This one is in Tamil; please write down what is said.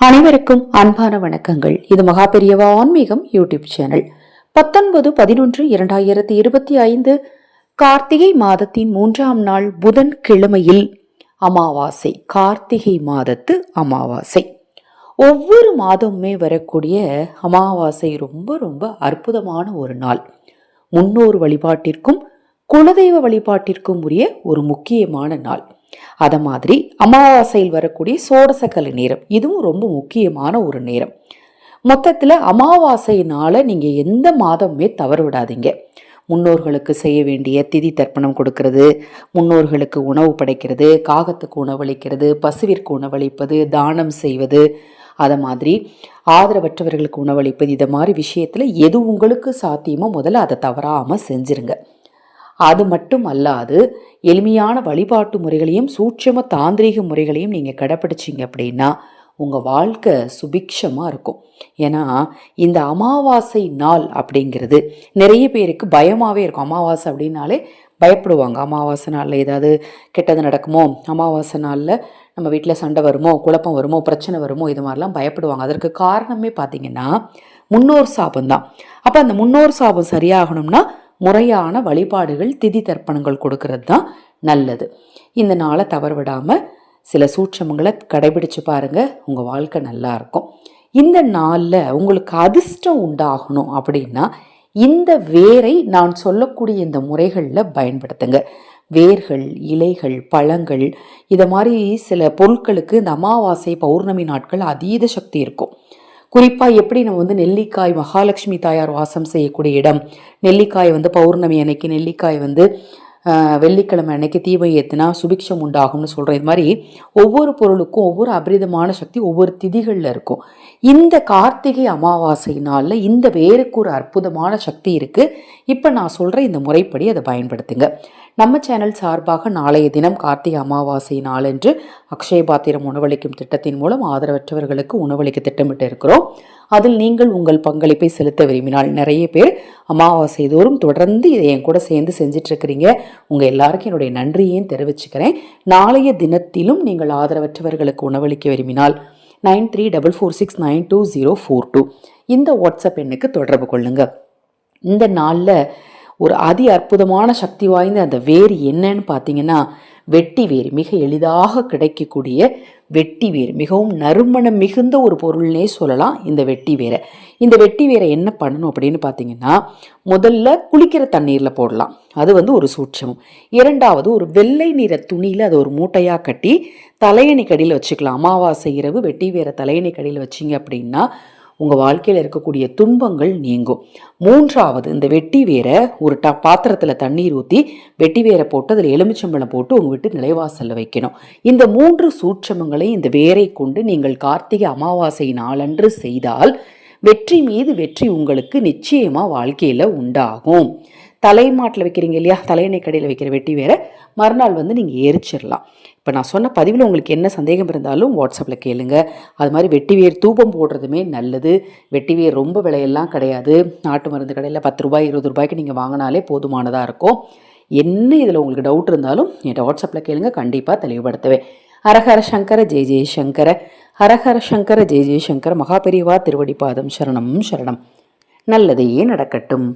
அனைவருக்கும் அன்பான வணக்கங்கள். இது மகா பெரியவா ஆன்மீகம் யூடியூப் சேனல். பத்தொன்பது பதினொன்று இரண்டாயிரத்தி இருபத்தி ஐந்து கார்த்திகை மாதத்தின் மூன்றாம் நாள் புதன் கிழமையில் அமாவாசை. கார்த்திகை மாதத்து அமாவாசை. ஒவ்வொரு மாதமுமே வரக்கூடிய அமாவாசை ரொம்ப ரொம்ப அற்புதமான ஒரு நாள். முன்னோர் வழிபாட்டிற்கும் குலதெய்வ வழிபாட்டிற்கும் உரிய ஒரு முக்கியமான நாள். அதை மாதிரி அமாவாசையில் வரக்கூடிய சோடசக்கலை நேரம். இதுவும் ரொம்ப முக்கியமான ஒரு நேரம். மொத்தத்தில் அமாவாசையினால் நீங்கள் எந்த மாதமுமே தவறு விடாதீங்க முன்னோர்களுக்கு செய்ய வேண்டிய திதி தர்ப்பணம் கொடுக்கறது முன்னோர்களுக்கு உணவு படைக்கிறது காகத்துக்கு உணவளிக்கிறது பசுவிற்கு உணவளிப்பது தானம் செய்வது அதை மாதிரி ஆதரவற்றவர்களுக்கு உணவளிப்பது இதை மாதிரி விஷயத்தில் எது உங்களுக்கு சாத்தியமோ முதல்ல அதை தவறாமல் செஞ்சுருங்க. அது மட்டும் அல்லாது எளிமையான வழிபாட்டு முறைகளையும் சூட்சம தாந்திரீக முறைகளையும் நீங்கள் கடைப்பிடிச்சிங்க அப்படின்னா உங்கள் வாழ்க்கை சுபிக்ஷமாக இருக்கும். ஏன்னா இந்த அமாவாசை நாள் அப்படிங்கிறது நிறைய பேருக்கு பயமாகவே இருக்கும். அமாவாசை அப்படின்னாலே பயப்படுவாங்க. அமாவாசை நாளில் ஏதாவது கெட்டது நடக்குமோ அமாவாசை நாளில் நம்ம வீட்டில் சண்டை வருமோ குழப்பம் வருமோ பிரச்சனை வருமோ இது மாதிரிலாம் பயப்படுவாங்க. அதற்கு காரணமே பார்த்தீங்கன்னா முன்னோர் சாபம் தான் அப்போ அந்த முன்னோர் சாபம் சரியாகணும்னா முறையான வழிபாடுகள் திதி தர்ப்பணங்கள் கொடுக்கறது தான் நல்லது. இந்த நாளை தவறு விடாமல் சில சூட்சமங்களை கடைபிடிச்சு பாருங்க உங்கள் வாழ்க்கை நல்லாயிருக்கும் இந்த நாளில் உங்களுக்கு அதிர்ஷ்டம் உண்டாகணும் அப்படின்னா இந்த வேரை நான் சொல்லக்கூடிய இந்த முறைகளில் பயன்படுத்துங்க. வேர்கள் இலைகள் பழங்கள் இதை மாதிரி சில பொருட்களுக்கு இந்த அமாவாசை பௌர்ணமி நாட்கள் அதீத சக்தி இருக்கும். குறிப்பாக எப்படி நம்ம வந்து நெல்லிக்காய் மகாலட்சுமி தாயார் வாசம் செய்யக்கூடிய இடம். நெல்லிக்காய் வந்து பௌர்ணமி அன்னைக்கு நெல்லிக்காய் வந்து வெள்ளிக்கிழமை அன்னைக்கு தீபம் ஏற்றினா சுபிக்ஷம் உண்டாகும்னு சொல்கிறேன் இது மாதிரி ஒவ்வொரு பொருளுக்கும் ஒவ்வொரு அபரிதமான சக்தி ஒவ்வொரு திதிகளில் இருக்கும். இந்த கார்த்திகை அமாவாசை நாளில் இந்த வேருக்கு ஒரு அற்புதமான சக்தி இருக்குது இப்போ நான் சொல்கிற இந்த முறைப்படி அதை பயன்படுத்துங்க. நம்ம சேனல் சார்பாக நாளைய தினம் கார்த்திகை அமாவாசை நாளன்று அக்ஷய பாத்திரம் உணவளிக்கும் திட்டத்தின் மூலம் ஆதரவற்றவர்களுக்கு உணவளிக்க திட்டமிட்டு இருக்கிறோம். அதில் நீங்கள் உங்கள் பங்களிப்பை செலுத்த விரும்பினால் நிறைய பேர் அமாவாசை தோறும் தொடர்ந்து இதை என் கூட சேர்ந்து செஞ்சிட்ருக்கிறீங்க. உங்கள் எல்லாருக்கும் என்னுடைய நன்றியையும் தெரிவிச்சுக்கிறேன். நாளைய தினத்திலும் நீங்கள் ஆதரவற்றவர்களுக்கு உணவளிக்க விரும்பினால் nine three double four six nine two zero four two இந்த வாட்ஸ்அப் எண்ணுக்கு தொடர்பு கொள்ளுங்கள் இந்த நாளில் ஒரு அதி அற்புதமான சக்தி வாய்ந்த அந்த வேர் என்னன்னு பார்த்தீங்கன்னா வெட்டி வேர் மிக எளிதாக கிடைக்கக்கூடிய வெட்டி வேர் மிகவும் நறுமணம் மிகுந்த ஒரு பொருள்னே சொல்லலாம் இந்த வெட்டி வேரை இந்த வெட்டி வேரை என்ன பண்ணணும் அப்படின்னு பார்த்தீங்கன்னா முதல்ல குளிக்கிற தண்ணீரில் போடலாம். அது வந்து ஒரு சூட்சமம். இரண்டாவது ஒரு வெள்ளை நிற துணியில் அதை ஒரு மூட்டையாக கட்டி தலையணை கடியில் வச்சுக்கலாம். அமாவாசை இரவு வெட்டி வேரை தலையணை கடியில் வச்சிங்க அப்படின்னா உங்கள் வாழ்க்கையில் இருக்கக்கூடிய துன்பங்கள் நீங்கும். மூன்றாவது இந்த வெட்டி வேரை ஒரு ட பாத்திரத்தில் தண்ணீர் ஊற்றி வெட்டி வேரை போட்டு அதில் எலுமிச்சம்பழம் போட்டு உங்கள் வீட்டு நிலைவாசலில் வைக்கணும். இந்த மூன்று சூட்சமங்களை இந்த வேரை கொண்டு நீங்கள் கார்த்திகை அமாவாசை நாளன்று செய்தால் வெற்றி மீது வெற்றி உங்களுக்கு நிச்சயமாக வாழ்க்கையில் உண்டாகும். தலைமாட்டில் வைக்கிறீங்க இல்லையா? தலையணை கடையில் வைக்கிற வெட்டி வேற. மறுநாள் வந்து நீங்கள் எரிச்சிடலாம் இப்போ நான் சொன்ன பதிவில் உங்களுக்கு என்ன சந்தேகம் இருந்தாலும் வாட்ஸ்அப்பில் கேளுங்க. அது மாதிரி வெட்டிவேர் தூபம் போடுறதுமே நல்லது. வெட்டிவேர் ரொம்ப விலையெல்லாம் கிடையாது. நாட்டு மருந்து கடையில் பத்து ரூபாய் இருபது ரூபாய்க்கு நீங்கள் வாங்கினாலே போதுமானதாக இருக்கும். என்ன இதில் உங்களுக்கு டவுட் இருந்தாலும் என்கிட்ட வாட்ஸ்அப்பில் கேளுங்க. கண்டிப்பாக தெளிவுபடுத்துவேன். ஹரஹர சங்கர ஜெய ஜெயசங்கர ஹரஹர சங்கர ஜெய ஜெயசங்கர மகாபெரிவா திருவடிப்பாதம் சரணம் சரணம். நல்லதையே நடக்கட்டும்.